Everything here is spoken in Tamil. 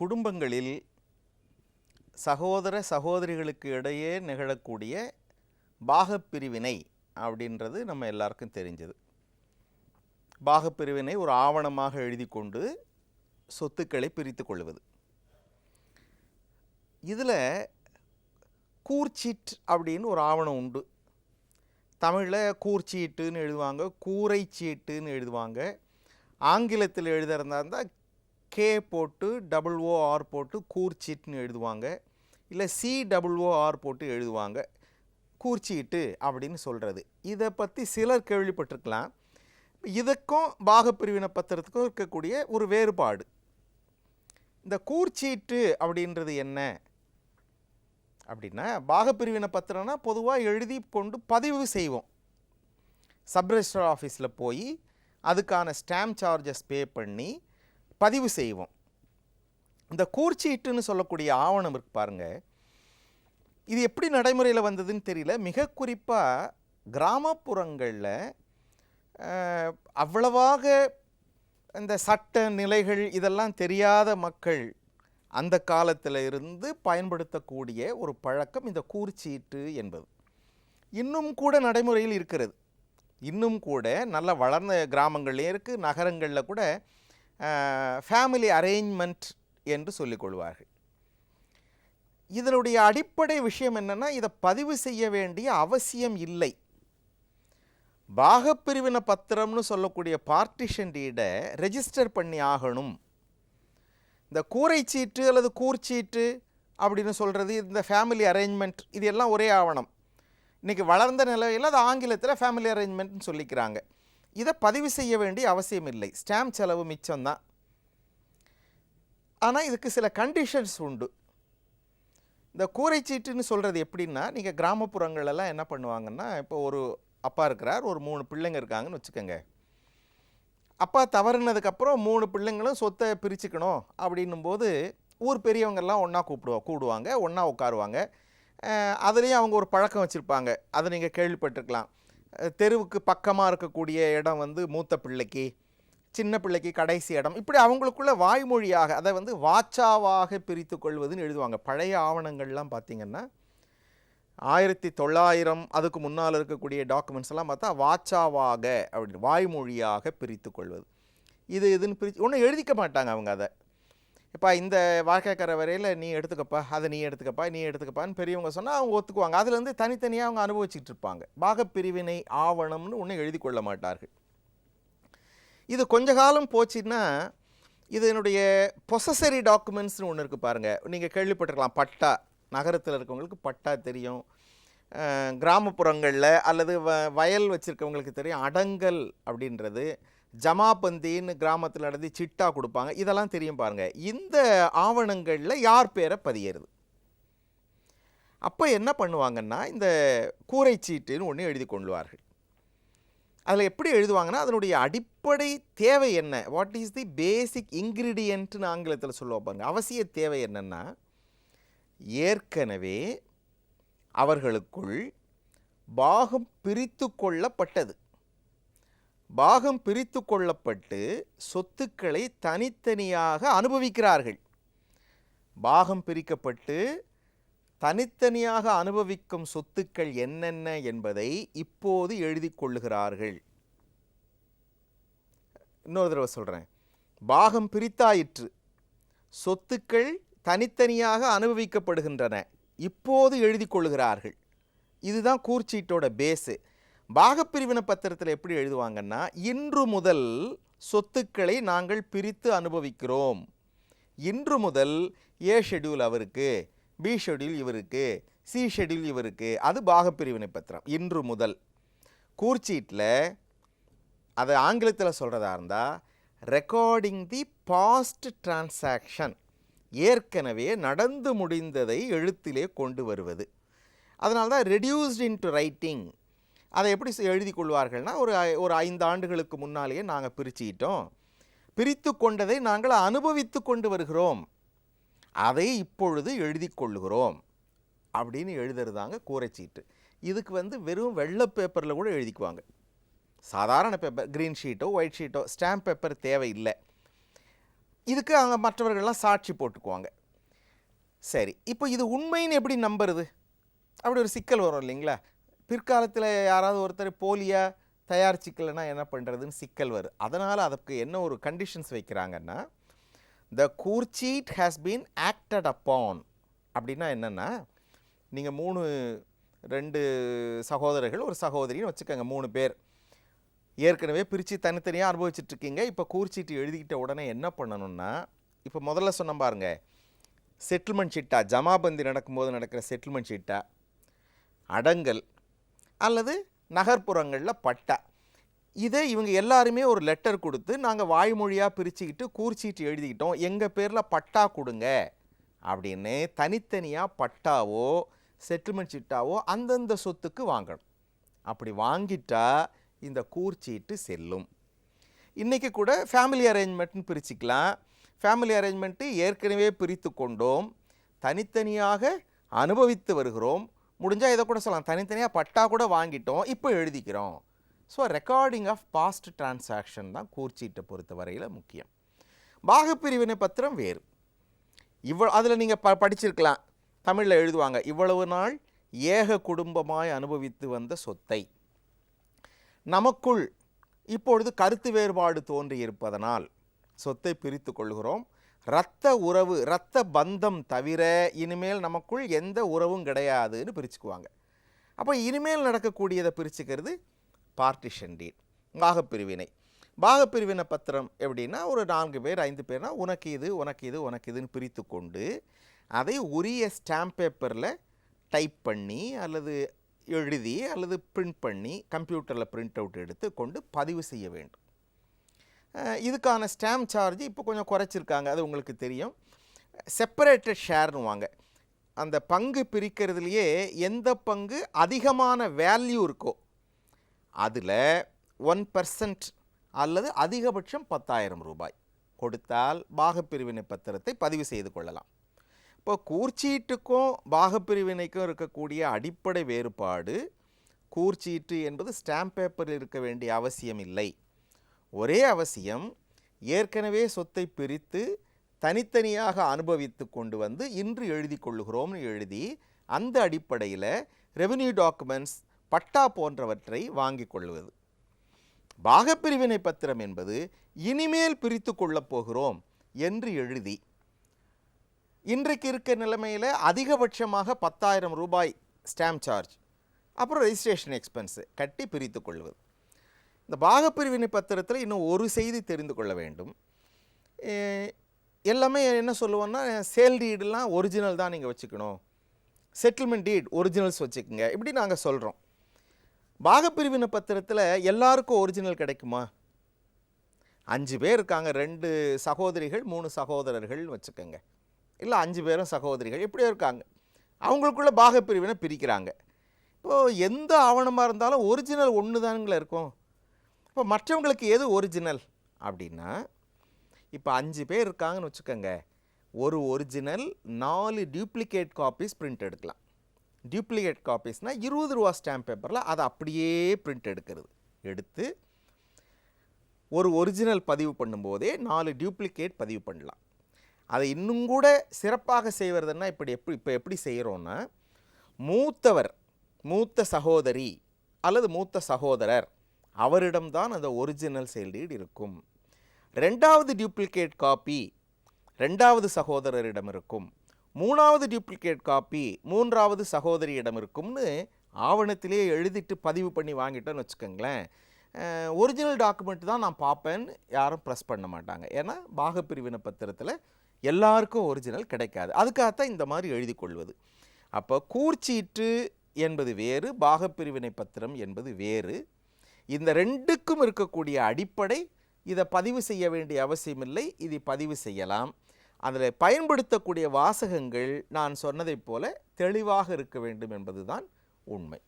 குடும்பங்களில் சகோதர சகோதரிகளுக்கு இடையே நிகழக்கூடிய பாகப்பிரிவினை அப்படின்றது நம்ம எல்லாருக்கும் தெரிஞ்சது. பாகப்பிரிவினை ஒரு ஆவணமாக எழுதி கொண்டு சொத்துக்களை பிரித்து கொள்வது. இதில் கூர்ச்சீட் அப்படின்னு ஒரு ஆவணம் உண்டு. தமிழில் கூர்ச்சீட்டுன்னு எழுதுவாங்க கூரை சீட்டுன்னு எழுதுவாங்க. ஆங்கிலத்தில் எழுதுறதா இருந்தால் கே போட்டு டபுள் ஓ ஆர் போட்டு கூர்ச்சீட்னு எழுதுவாங்க. இல்லை சி டபுள் ஓஆர் ஆர் போட்டு எழுதுவாங்க. கூர்ச்சீட்டு அப்படின்னு சொல்கிறது இதை பற்றி சிலர் கேள்விப்பட்டிருக்கலாம். இதுக்கும் பாகப்பிரிவினை பத்திரத்துக்கும் இருக்கக்கூடிய ஒரு வேறுபாடு. இந்த கூர்ச்சீட்டு அப்படின்றது என்ன? அப்படின்னா பாகப்பிரிவினை பத்திரம்னா பொதுவாக எழுதி கொண்டு பதிவு செய்வோம். சப்ரெஜிஸ்டர் ஆஃபீஸில் போய் அதுக்கான ஸ்டாம்ப் சார்ஜஸ் பே பண்ணி பதிவு செய்வோம். இந்த கூர்ச்சீட்டுன்னு சொல்லக்கூடிய ஆவணம் இருக்கு பாருங்க. இது எப்படி நடைமுறையில் வந்ததுன்னு தெரியல. மிக குறிப்பாக கிராமப்புறங்களில் அவ்வளவாக இந்த சட்ட நிலைகள் இதெல்லாம் தெரியாத மக்கள் அந்த காலத்தில் இருந்து பயன்படுத்தக்கூடிய ஒரு பழக்கம் இந்த கூர்ச்சீட்டு என்பது. இன்னும் கூட நடைமுறையில் இருக்கிறது. இன்னும் கூட நல்ல வளர்ந்த கிராமங்கள்லேயும் இருக்குது நகரங்களில் கூட ஃபேமிலி அரேஞ்ச்மெண்ட் என்று சொல்லிக் கொள்வார்கள். இதனுடைய அடிப்படை விஷயம் என்னென்னா இதை பதிவு செய்ய வேண்டிய அவசியம் இல்லை. பாகப்பிரிவின பத்திரம்னு சொல்லக்கூடிய பார்ட்டிஷன் டீடை ரெஜிஸ்டர் பண்ணி ஆகணும். இந்த கூரைச்சீட்டு அல்லது கூர்ச்சீட்டு அப்படின்னு சொல்கிறது இந்த ஃபேமிலி அரேஞ்ச்மெண்ட் இது எல்லாம் ஒரே ஆவணம். இன்றைக்கி வளர்ந்த நிலையில் அது ஆங்கிலத்தில் ஃபேமிலி அரேஞ்ச்மெண்ட்னு சொல்லிக்கிறாங்க. இதை பதிவு செய்ய வேண்டிய அவசியம் இல்லை. ஸ்டாம்ப் செலவு மிச்சம்தான் ஆனால் இதுக்கு சில கண்டிஷன்ஸ் உண்டு. இந்த கூரைச்சீட்டுன்னு சொல்கிறது எப்படின்னா நீங்கள் கிராமப்புறங்களெல்லாம் என்ன பண்ணுவாங்கன்னா இப்போ ஒரு அப்பா இருக்கிறார் ஒரு மூணு பிள்ளைங்க இருக்காங்கன்னு வச்சுக்கோங்க. அப்பா தவறுனதுக்கப்புறம் மூணு பிள்ளைங்களும் சொத்தை பிரிச்சுக்கணும் அப்படின்னும்போது ஊர் பெரியவங்கெல்லாம் ஒன்றா கூப்பிடுவா கூடுவாங்க ஒன்றா உட்காருவாங்க. அதுலேயும் அவங்க ஒரு பழக்கம் வச்சுருப்பாங்க. அதை நீங்கள் கேள்விப்பட்டிருக்கலாம். தெருவுக்கு பக்கமாக இருக்கக்கூடிய இடம் வந்து மூத்த பிள்ளைக்கு சின்ன பிள்ளைக்கு கடைசி இடம். இப்படி அவங்களுக்குள்ள வாய்மொழியாக அதை வந்து வாச்சாவாக பிரித்து கொள்வதுன்னு எழுதுவாங்க. பழைய ஆவணங்கள்லாம் பார்த்திங்கன்னா ஆயிரத்தி தொள்ளாயிரம் அதுக்கு முன்னால் இருக்கக்கூடிய டாக்குமெண்ட்ஸ் எல்லாம் பார்த்தா வாச்சாவாக அப்படி வாய்மொழியாக பிரித்து கொள்வது. இது இதுன்னு பிரித்து ஒன்றும் எழுதிக்க மாட்டாங்க அவங்க அதை. இப்போ இந்த வாழ்க்கைக்கார வரையில் நீ எடுத்துக்கப்பா அதை நீ எடுத்துக்கப்பா நீ எடுத்துக்கப்பான்னு பெரியவங்க சொன்னால் அவங்க ஒத்துக்குவாங்க. அதுலேருந்து தனித்தனியாக அவங்க அனுபவிச்சுட்டு இருப்பாங்க. பாகப்பிரிவினை ஆவணம்னு ஒன்றும் எழுதி கொள்ள மாட்டார்கள். இது கொஞ்ச காலம் போச்சுன்னா இதனுடைய பொசசரி டாக்குமெண்ட்ஸ்னு ஒன்று இருக்குது பாருங்கள் நீங்கள் கேள்விப்பட்டிருக்கலாம். பட்டா. நகரத்தில் இருக்கவங்களுக்கு பட்டா தெரியும். கிராமப்புறங்களில் அல்லது வ வயல் வச்சுருக்கவங்களுக்கு தெரியும். அடங்கல் அப்படின்றது. ஜமாபந்தின்னு கிராமத்தில் நடந்து சிட்டா கொடுப்பாங்க. இதெல்லாம் தெரியும் பாருங்கள் இந்த ஆவணங்களில் யார் பேரை பதியறது? அப்போ என்ன பண்ணுவாங்கன்னா இந்த கூரைச்சீட்டுன்னு ஒன்று எழுதி கொள்வார்கள். அதில் எப்படி எழுதுவாங்கன்னா அதனுடைய அடிப்படை தேவை என்ன? வாட் இஸ் தி பேசிக் இன்க்ரீடியன்ட்னு ஆங்கிலத்தில் சொல்லுவோம் பாருங்க. அவசிய தேவை என்னென்னா ஏற்கனவே அவர்களுக்குள் பாகம் பிரித்து கொள்ளப்பட்டது. பாகம் பிரித்து கொள்ளப்பட்டு சொத்துக்களை தனித்தனியாக அனுபவிக்கிறார்கள். பாகம் பிரிக்கப்பட்டு தனித்தனியாக அனுபவிக்கும் சொத்துக்கள் என்னென்ன என்பதை இப்போது எழுதி கொள்ளுகிறார்கள். இன்னொரு தடவை சொல்கிறேன் பாகம் பிரித்தாயிற்று. சொத்துக்கள் தனித்தனியாக அனுபவிக்கப்படுகின்றன. இப்போது எழுதி கொள்ளுகிறார்கள். இதுதான் கூர்ச்சீட்டோட பேஸு பாகப்பிரிவினை பத்திரத்தில் எப்படி எழுதுவாங்கன்னா இன்று முதல் சொத்துக்களை நாங்கள் பிரித்து அனுபவிக்கிறோம். இன்று முதல் ஏ ஷெட்யூல் அவருக்கு பி ஷெட்யூல் இவருக்கு சி ஷெட்யூல் இவருக்கு அது பாகப்பிரிவினை பத்திரம் இன்று முதல். கூர்ச்சீட்டில் அதை ஆங்கிலத்தில் சொல்கிறதா இருந்தால் ரெக்கார்டிங் தி பாஸ்ட் டிரான்சாக்ஷன் ஏற்கனவே நடந்து முடிந்ததை எழுத்திலே கொண்டு வருவது. அதனால தான் ரெடியூஸ்ட் இன்டு ரைட்டிங் அதை எப்படி எழுதி கொள்வார்கள்னா ஒரு ஒரு ஐந்து ஆண்டுகளுக்கு முன்னாலேயே நாங்கள் பிரிச்சுக்கிட்டோம். பிரித்து கொண்டதை நாங்கள் அனுபவித்து கொண்டு வருகிறோம். அதை இப்பொழுது எழுதி கொள்ளுகிறோம் அப்படின்னு எழுதுறதாங்க கூரைச்சீட்டு. இதுக்கு வந்து வெறும் வெள்ளை பேப்பரில் கூட எழுதிக்குவாங்க. சாதாரண பேப்பர் க்ரீன் ஷீட்டோ ஒயிட் ஷீட்டோ ஸ்டாம்ப் பேப்பர் தேவையில்லை. இதுக்கு அங்கே மற்றவர்கள்லாம் சாட்சி போட்டுக்குவாங்க. சரி இப்போ இது உண்மைன்னு எப்படி நம்புறது? அப்படி ஒரு சிக்கல் வரும் இல்லைங்களா? பிற்காலத்தில் யாராவது ஒருத்தர் போலியாக தயாரிச்சிக்கலைன்னா என்ன பண்ணுறதுன்னு சிக்கல் வரும் அதனால் அதுக்கு என்ன ஒரு கண்டிஷன்ஸ் வைக்கிறாங்கன்னா த கூர்ச்சீட் ஹேஸ் பீன் ஆக்டட் அப்பான் அப்படின்னா என்னென்னா நீங்கள் மூணு ரெண்டு சகோதரர்கள் ஒரு சகோதரின்னு வச்சுக்கோங்க மூணு பேர். ஏற்கனவே பிரித்து தனித்தனியாக அனுபவிச்சிட்ருக்கீங்க. இப்போ கூர்ச்சீட்டு எழுதிக்கிட்ட உடனே என்ன பண்ணணும்னா இப்போ முதல்ல சொன்ன பாருங்க செட்டில்மெண்ட் சீட்டா ஜமாபந்தி நடக்கும்போது நடக்கிற செட்டில்மெண்ட் ஷீட்டா அடங்கல் அல்லது நகர்ப்புறங்களில் பட்டா. இதை இவங்க எல்லாருமே ஒரு லெட்டர் கொடுத்து நாங்கள் வாய்மொழியாக பிரிச்சுக்கிட்டு கூர்ச்சீட்டு எழுதிக்கிட்டோம். எங்கள் பேரில் பட்டா கொடுங்க. அப்படின்னு தனித்தனியாக பட்டாவோ செட்டில்மெண்ட் சீட்டாவோ அந்தந்த சொத்துக்கு வாங்கணும். அப்படி வாங்கிட்டா இந்த கூர்ச்சீட்டு செல்லும். இன்றைக்கி கூட ஃபேமிலி அரேஞ்ச்மெண்ட்னு பிரிச்சுக்கலாம். ஃபேமிலி அரேஞ்ச்மெண்ட்டு ஏற்கனவே பிரித்து கொண்டோம். தனித்தனியாக அனுபவித்து வருகிறோம். முடிஞ்சால் இதை கூட சொல்லலாம். தனித்தனியாக பட்டா கூட வாங்கிட்டோம். இப்போ எழுதிக்கிறோம். So recording of past transaction தான் கூர்ச்சீட்டை பொறுத்த வரையில் முக்கியம். பாகப்பிரிவினை பத்திரம் வேறு. இவ்வளோ அதில் நீங்கள் ப படிச்சிருக்கலாம். தமிழில் எழுதுவாங்க இவ்வளவு நாள் ஏக குடும்பமாய் அனுபவித்து வந்த சொத்தை. நமக்குள் இப்பொழுது கருத்து வேறுபாடு தோன்றி இருப்பதனால் சொத்தை பிரித்து கொள்கிறோம். ரத்த உறவு ரத்த பந்தம் தவிர இனிமேல் நமக்குள் எந்த உறவும் கிடையாதுன்னு பிரிச்சுக்குவாங்க. அப்போ இனிமேல் நடக்கக்கூடியதை பிரிச்சுக்கிறது பார்ட்டிஷன் டீட் பாகப்பிரிவினை. பாகப்பிரிவினை பத்திரம் எப்படின்னா ஒரு நான்கு பேர் ஐந்து பேர்னா உனக்கு இது உனக்கு இது உனக்கு இதுன்னு பிரித்து கொண்டு அதை உரிய ஸ்டாம்ப் பேப்பரில் டைப் பண்ணி அல்லது எழுதி அல்லது பிரிண்ட் பண்ணி கம்ப்யூட்டரில் பிரிண்ட் அவுட் எடுத்து கொண்டு பதிவு செய்ய வேண்டும். இதுக்கான ஸ்டாம்ப் சார்ஜ் இப்போ கொஞ்சம் குறைச்சிருக்காங்க அது உங்களுக்கு தெரியும். செப்பரேட்டட் ஷேர்னு வாங்க. அந்த பங்கு பிரிக்கிறதுலையே எந்த பங்கு அதிகமான வேல்யூ இருக்கோ அதில் ஒன் பர்சன்ட் அல்லது அதிகபட்சம் பத்தாயிரம் ரூபாய் கொடுத்தால் பாகப்பிரிவினை பத்திரத்தை பதிவு செய்து கொள்ளலாம். இப்போ கூர்ச்சீட்டுக்கும் பாகப்பிரிவினைக்கும் இருக்கக்கூடிய அடிப்படை வேறுபாடு கூர்ச்சீட்டு என்பது ஸ்டாம்ப் பேப்பரில் இருக்க வேண்டிய அவசியம் இல்லை. ஒரே அவசியம் ஏற்கனவே சொத்தை பிரித்து தனித்தனியாக அனுபவித்து கொண்டு வந்து இன்று எழுதி கொள்ளுகிறோம்னு எழுதி அந்த அடிப்படையில் ரெவென்யூ டாக்குமெண்ட்ஸ் பட்டா போன்றவற்றை வாங்கி கொள்வது. பாகப்பிரிவினை பத்திரம் என்பது இனிமேல் பிரித்து கொள்ளப் போகிறோம் என்று எழுதி இன்றைக்கு இருக்க நிலைமையில் அதிகபட்சமாக பத்தாயிரம் ரூபாய் ஸ்டாம்ப் சார்ஜ் அப்புறம் ரெஜிஸ்ட்ரேஷன் எக்ஸ்பென்ஸு கட்டி பிரித்து கொள்வது. இந்த பாகப்பிரிவினை பத்திரத்தில் இன்னும் ஒரு செய்தி தெரிந்து கொள்ள வேண்டும். எல்லாமே என்ன சொல்லுவோன்னா சேல் டீடெலாம் ஒரிஜினல் தான் நீங்கள் வச்சுக்கணும். செட்டில்மெண்ட் டீட் ஒரிஜினல்ஸ் வச்சுக்கோங்க. இப்படி நாங்கள் சொல்கிறோம் பாகப்பிரிவினை பத்திரத்தில் எல்லாருக்கும் ஒரிஜினல் கிடைக்குமா? அஞ்சு பேர் இருக்காங்க. ரெண்டு சகோதரிகள் மூணு சகோதரர்கள்னு வச்சுக்கோங்க. இல்லை அஞ்சு பேரும் சகோதரிகள் இப்படியே இருக்காங்க. அவங்களுக்குள்ள பாகப்பிரிவினை பிரிக்கிறாங்க. இப்போது எந்த ஆவணமாக இருந்தாலும் ஒரிஜினல் ஒன்று தானுங்களே இருக்கும். இப்போ மற்றவங்களுக்கு எது ஒரிஜினல் அப்படின்னா இப்போ அஞ்சு பேர் இருக்காங்கன்னு வச்சுக்கோங்க. ஒரு ஒரிஜினல் நாலு டியூப்ளிகேட் காப்பீஸ் பிரிண்ட் எடுக்கலாம். டியூப்ளிகேட் காப்பீஸ்னால் இருபது ரூபா ஸ்டாம்ப் பேப்பரில் அதை அப்படியே பிரிண்ட் எடுக்கிறது. எடுத்து ஒரு ஒரிஜினல் பதிவு பண்ணும்போதே நாலு டியூப்ளிகேட் பதிவு பண்ணலாம். அதை இன்னும் கூட சிறப்பாக செய்வதுன்னா இப்படி எப்படி இப்போ எப்படி செய்கிறோன்னா மூத்தவர் மூத்த சகோதரி அல்லது மூத்த சகோதரர் அவரிடம்தான் அந்த ஒரிஜினல் செயல்டீடு இருக்கும். ரெண்டாவது டியூப்ளிகேட் காப்பி ரெண்டாவது சகோதரரிடம் இருக்கும். மூணாவது டியூப்ளிகேட் காப்பி மூன்றாவது சகோதரியிடம் இருக்கும்னு ஆவணத்திலே எழுதிட்டு பதிவு பண்ணி வாங்கிட்டோன்னு வச்சுக்கோங்களேன். ஒரிஜினல் டாக்குமெண்ட் தான் நான் பார்ப்பேன்னு யாரும் ப்ரெஸ் பண்ண மாட்டாங்க. ஏன்னா பாகப்பிரிவினை பத்திரத்தில் எல்லாருக்கும் ஒரிஜினல் கிடைக்காது. அதுக்காகத்தான் இந்த மாதிரி எழுதி கொள்வது. அப்போ கூர்ச்சீட்டு என்பது வேறு பாகப்பிரிவினை பத்திரம் என்பது வேறு. இந்த ரெண்டுக்கும் இருக்கக்கூடிய அடிப்படை இதை பதிவு செய்ய வேண்டிய அவசியமில்லை இதை பதிவு செய்யலாம். அதில் பயன்படுத்தக்கூடிய வாசகங்கள் நான் சொன்னதைப் போல தெளிவாக இருக்க வேண்டும் என்பதுதான் உண்மை.